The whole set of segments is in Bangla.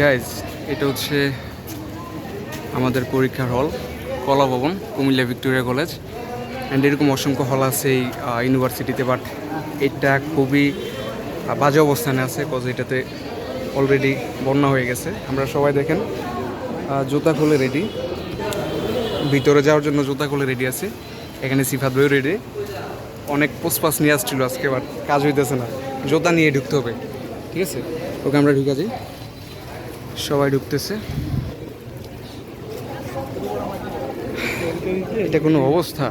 গাইজ এটা হচ্ছে আমাদের পরীক্ষার হল, কলা ভবন, কুমিল্লা ভিক্টোরিয়া কলেজ। অ্যান্ড এরকম অসংখ্য হল আছে এই ইউনিভার্সিটিতে বাট এটা খুবই বাজে অবস্থানে আছে কজ এটাতে অলরেডি বন্যা হয়ে গেছে। আমরা সবাই দেখেন জুতা খুলে রেডি ভিতরে যাওয়ার জন্য জুতা খুলে রেডি আছে। এখানে সিফাত বইও রেডি অনেক পোস্টপাস নিয়ে আসছিল আজকে বাট কাজ হইতেছে না। জুতা নিয়ে ঢুকতে হবে। ঠিক আছে? ওকে, আমরা ঢুকে যাই। সবাই ঢুকতেছে। এটা কোনো অবস্থা।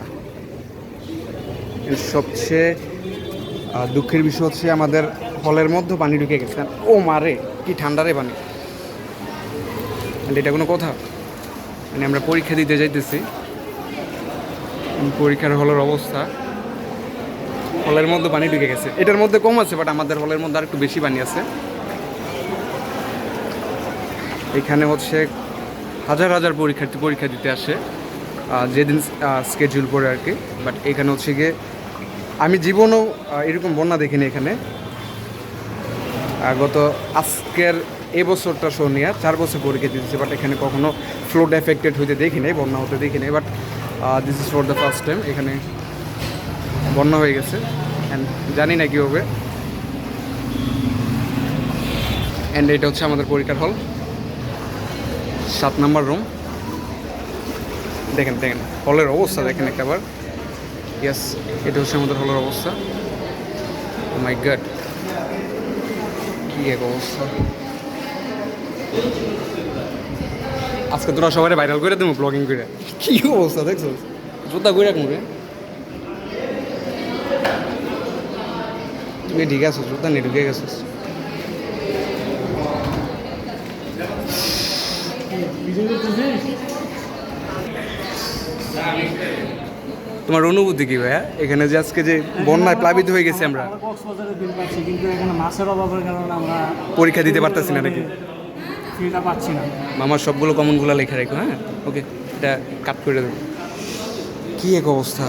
সবচেয়ে দুঃখের বিষয় হচ্ছে আমাদের হলের মধ্যে পানি ঢুকে গেছে। ও মারে কি ঠান্ডারে পানি। এটা কোনো কথা? মানে আমরা পরীক্ষা দিতে যাইতেছি। পরীক্ষার হলের অবস্থা। হলের মধ্যে পানি ঢুকে গেছে। এটার মধ্যে কম আছে বাট আমাদের হলের মধ্যে আর একটু বেশি পানি আছে। এখানে হচ্ছে হাজার হাজার পরীক্ষার্থী, পরীক্ষা দিতে আসে যেদিন স্কেডিউল করে আর কি বাট এখানে হচ্ছে গিয়ে আমি জীবনেও এরকম বন্যা দেখিনি এখানে। গত আজকের এই বছরটা শোনিয়া চার বছর পরীক্ষা দিতেছে বাট এখানে কখনো ফ্লোড এফেক্টেড হইতে দেখি বন্যা হতে দেখি but this is for the first time এখানে বন্যা হয়ে গেছে। অ্যান্ড জানি না কী হবে অ্যান্ড এটা হচ্ছে আমাদের পরীক্ষার হল সাত নাম্বার রুম দেখেন দেখেন হলের অবস্থা দেখেন একটাবার ইয়াস এটা হচ্ছে আমাদের হলের অবস্থা। মাই গড কি এক অবস্থা। আজকে তোরা সবাই ভাইরাল করে দেবো ব্লগিং করে। কি অবস্থা দেখছ? জোতা করে রাখুন তুমি ঠিক আছো নিয়ে ঢুকে গেছিস তোমার অনুভূতি কি ভাইয়া? এখানে যে আজকে যে বন্যায় প্লাবিত হয়ে গেছি আমরা। আমরা কক্সবাজারে বিল পাচ্ছি কিন্তু এখানে মাছের অভাবের কারণে আমরা পরীক্ষা দিতে পারতেছি না নাকি? পাচ্ছি না। মামার সবগুলো কমনগুলো লেখা রাখো হ্যাঁ? ওকে এটা কাট করে দেবো। কি এক অবস্থা?